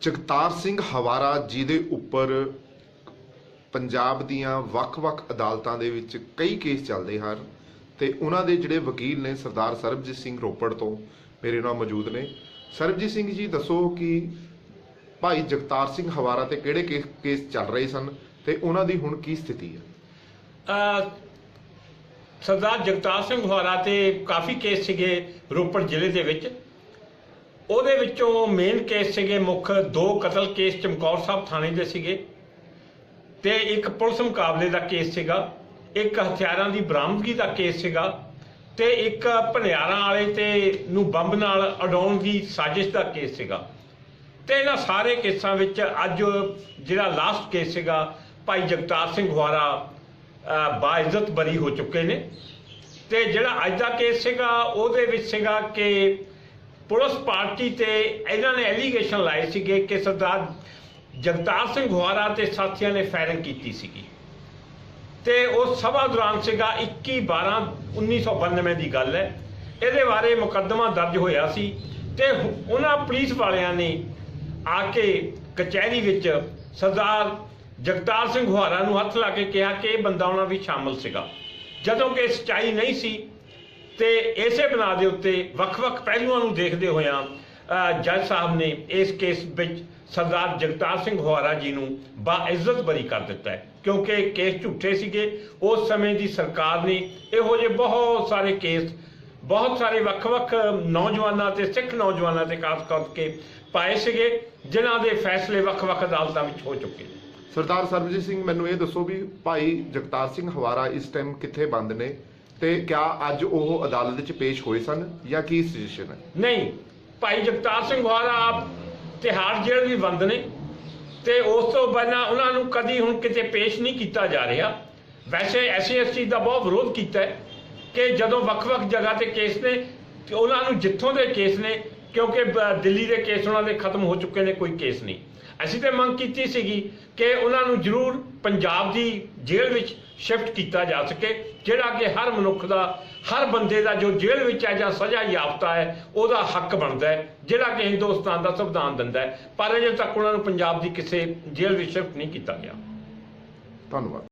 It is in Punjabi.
ਜਗਤਾਰ ਸਿੰਘ ਹਵਾਰਾ ਜੀ ਦੇ ਉੱਪਰ ਪੰਜਾਬ ਦੀਆਂ ਵੱਖ-ਵੱਖ ਅਦਾਲਤਾਂ ਦੇ ਵਿੱਚ ਕਈ ਕੇਸ ਚੱਲਦੇ ਹਨ ਤੇ ਉਹਨਾਂ ਦੇ ਜਿਹੜੇ ਵਕੀਲ ਨੇ ਸਰਦਾਰ ਸਰਬਜੀਤ ਸਿੰਘ ਰੋਪੜ ਤੋਂ, ਮੇਰੇ ਨਾਲ ਮੌਜੂਦ ਨੇ। ਸਰਬਜੀਤ ਸਿੰਘ ਜੀ, ਦੱਸੋ ਕਿ ਭਾਈ ਜਗਤਾਰ ਸਿੰਘ ਹਵਾਰਾ ਤੇ ਕਿਹੜੇ ਕੇਸ ਚੱਲ ਰਹੇ ਸਨ ਤੇ ਉਹਨਾਂ ਦੀ ਹੁਣ ਕੀ ਸਥਿਤੀ ਹੈ? ਸਰਦਾਰ ਜਗਤਾਰ ਸਿੰਘ ਹਵਾਰਾ ਤੇ ਕਾਫੀ ਕੇਸ ਸੀਗੇ ਰੋਪੜ ਜ਼ਿਲ੍ਹੇ ਦੇ ਵਿੱਚ। ਉਹਦੇ ਵਿੱਚੋਂ ਮੇਨ ਕੇਸ ਸੀਗੇ ਮੁੱਖ ਦੋ ਕਤਲ ਕੇਸ ਚਮਕੌਰ ਸਾਹਿਬ ਥਾਣੇ ਦੇ ਸੀਗੇ ਤੇ ਇੱਕ ਪੁਲਿਸ ਮੁਕਾਬਲੇ ਦਾ ਕੇਸ ਸੀਗਾ ਇੱਕ ਹਥਿਆਰਾਂ ਦੀ ਬਰਾਮਦਗੀ ਦਾ ਕੇਸ ਸੀਗਾ ਤੇ ਇੱਕ ਭਨਿਆਰਾਂ ਵਾਲੇ ਤੇ ਨੂੰ ਬੰਬ ਨਾਲ ਅਡਾਉਣ ਦੀ ਸਾਜ਼ਿਸ਼ ਦਾ ਕੇਸ ਸੀਗਾ। ਤੇ ਇਹਨਾਂ ਸਾਰੇ ਕੇਸਾਂ ਵਿੱਚ ਅੱਜ ਜਿਹੜਾ ਲਾਸਟ ਕੇਸ ਸੀਗਾ ਭਾਈ ਜਗਤਾਰ ਸਿੰਘ ਹਵਾਰਾ ਅਹ, ਬਾਇਜ਼ਤ ਬਰੀ ਹੋ ਚੁੱਕੇ ਨੇ। ਤੇ ਜਿਹੜਾ ਅੱਜ ਦਾ ਕੇਸ ਸੀਗਾ ਉਹਦੇ ਵਿੱਚ ਸੀਗਾ ਕਿ ਪੁਲਿਸ ਪਾਰਟੀ ਤੇ ਇਹਨਾਂ ਨੇ ਐਲੀਗੇਸ਼ਨ ਲਾਏ ਸੀਗੇ ਕਿ ਸਰਦਾਰ ਜਗਤਾਰ ਸਿੰਘ ਗੁਹਾਰਾ ਤੇ ਸਾਥੀਆਂ ਨੇ ਫਾਇਰਿੰਗ ਕੀਤੀ ਸੀਗੀ। ਤੇ ਉਹ ਸਭਾ ਦੌਰਾਨ ਸੀਗਾ 21 12 1992 ਦੀ ਗੱਲ ਹੈ। ਇਹਦੇ ਬਾਰੇ ਮੁਕੱਦਮਾ ਦਰਜ ਹੋਇਆ ਸੀ ਤੇ ਉਹਨਾਂ ਪੁਲਿਸ ਵਾਲਿਆਂ ਨੇ ਆ ਕੇ ਕਚਹਿਰੀ ਵਿੱਚ ਸਰਦਾਰ ਜਗਤਾਰ ਸਿੰਘ ਹੁਹਾਰਾ ਨੂੰ ਹੱਥ ਲਾ ਕੇ ਕਿਹਾ ਕਿ ਇਹ ਬੰਦਾ ਉਹਨਾਂ ਵਿੱਚ ਸ਼ਾਮਲ ਸੀਗਾ। ਜਦੋਂ ਕਿ ਸਚਾਈ ਨਹੀਂ ਸੀ ਤੇ ਇਸੇ ਬਣਾ ਦੇ ਉੱਤੇ ਵੱਖ-ਵੱਖ ਪਹਿਲੂਆਂ ਨੂੰ ਦੇਖਦੇ ਹੋਇਆਂ ਜੱਜ ਸਾਹਿਬ ਨੇ ਇਸ ਕੇਸ ਵਿੱਚ ਸਰਦਾਰ ਜਗਤਾਰ ਸਿੰਘ ਹੁਹਾਰਾ ਜੀ ਨੂੰ ਬਾਇਜ਼ਤ ਬਰੀ ਕਰ ਦਿੱਤਾ ਹੈ। ਕਿਉਂਕਿ ਕੇਸ ਝੂਠੇ ਸੀਗੇ, ਉਸ ਸਮੇਂ ਦੀ ਸਰਕਾਰ ਨੇ ਇਹੋ ਜਿਹੇ ਬਹੁਤ ਸਾਰੇ ਕੇਸ, ਬਹੁਤ ਸਾਰੇ ਵੱਖ-ਵੱਖ ਨੌਜਵਾਨਾਂ ਤੇ, ਸਿੱਖ ਨੌਜਵਾਨਾਂ ਤੇ ਖਾਸ ਕਰਕੇ ਪਾਏ ਸੀਗੇ, ਜਿਨ੍ਹਾਂ ਦੇ ਫੈਸਲੇ ਵੱਖ-ਵੱਖ ਅਦਾਲਤਾਂ ਵਿੱਚ ਹੋ ਚੁੱਕੇ ਨੇ। ਸਰਦਾਰ ਸਰਬਜੀਤ ਸਿੰਘ, ਮੈਨੂੰ ਇਹ ਦੱਸੋ ਵੀ ਭਾਈ ਜਗਤਾਰ ਸਿੰਘ ਹਵਾਰਾ ਇਸ ਟਾਈਮ ਕਿੱਥੇ ਬੰਦ ਨੇ? ਤੇ ਕਿਆ ਅੱਜ ਉਹ ਅਦਾਲਤ ਵਿੱਚ ਪੇਸ਼ ਹੋਏ ਸਨ ਜਾਂ ਕੀ ਸਿਚੁਏਸ਼ਨ ਹੈ? ਨਹੀਂ, ਭਾਈ ਜਗਤਾਰ ਸਿੰਘ ਵਾਲਾ ਤਿਹਾੜ ਜੇਲ੍ਹ ਵੀ ਬੰਦ ਨੇ ਤੇ ਉਸ ਤੋਂ ਪਹਿਲਾਂ ਉਹਨਾਂ ਨੂੰ ਕਦੀ ਹੁਣ ਕਿਤੇ ਪੇਸ਼ ਨਹੀਂ ਕੀਤਾ ਜਾ ਰਿਹਾ। ਵੈਸੇ ਐਸਸੀ ਦਾ ਬਹੁਤ ਵਿਰੋਧ ਕੀਤਾ ਹੈ ਕਿ ਜਦੋਂ ਵੱਖ-ਵੱਖ ਜਗ੍ਹਾ ਤੇ ਕੇਸ ਨੇ ਉਹਨਾਂ ਨੂੰ ਜਿੱਥੋਂ ਦੇ ਕੇਸ ਨੇ, ਕਿਉਂਕਿ ਦਿੱਲੀ ਦੇ ਕੇਸ ਉਹਨਾਂ ਦੇ ਖਤਮ ਹੋ ਚੁੱਕੇ ਨੇ, ਕੋਈ ਕੇਸ ਨਹੀਂ। ਅਸੀਂ ਤੇ ਮੰਗ ਕੀਤੀ ਸੀਗੀ ਕਿ ਉਹਨਾਂ ਨੂੰ ਜ਼ਰੂਰ ਪੰਜਾਬ ਦੀ ਜੇਲ੍ਹ ਵਿੱਚ ਸ਼ਿਫਟ ਕੀਤਾ ਜਾ ਸਕੇ, ਜਿਹੜਾ ਕਿ ਹਰ ਮਨੁੱਖ ਦਾ, ਹਰ ਬੰਦੇ ਦਾ ਜੋ ਜੇਲ੍ਹ ਵਿੱਚ ਹੈ ਜਾਂ ਸਜ਼ਾ ਯਾਫਤਾ ਹੈ, ਉਹਦਾ ਹੱਕ ਬਣਦਾ ਹੈ, ਜਿਹੜਾ ਕਿ ਹਿੰਦੁਸਤਾਨ ਦਾ ਸੰਵਿਧਾਨ ਦਿੰਦਾ ਹੈ। ਪਰ ਅਜੇ ਤੱਕ ਉਹਨਾਂ ਨੂੰ ਪੰਜਾਬ ਦੀ ਕਿਸੇ ਜੇਲ੍ਹ ਵਿੱਚ ਸ਼ਿਫਟ ਨਹੀਂ ਕੀਤਾ ਗਿਆ। ਧੰਨਵਾਦ।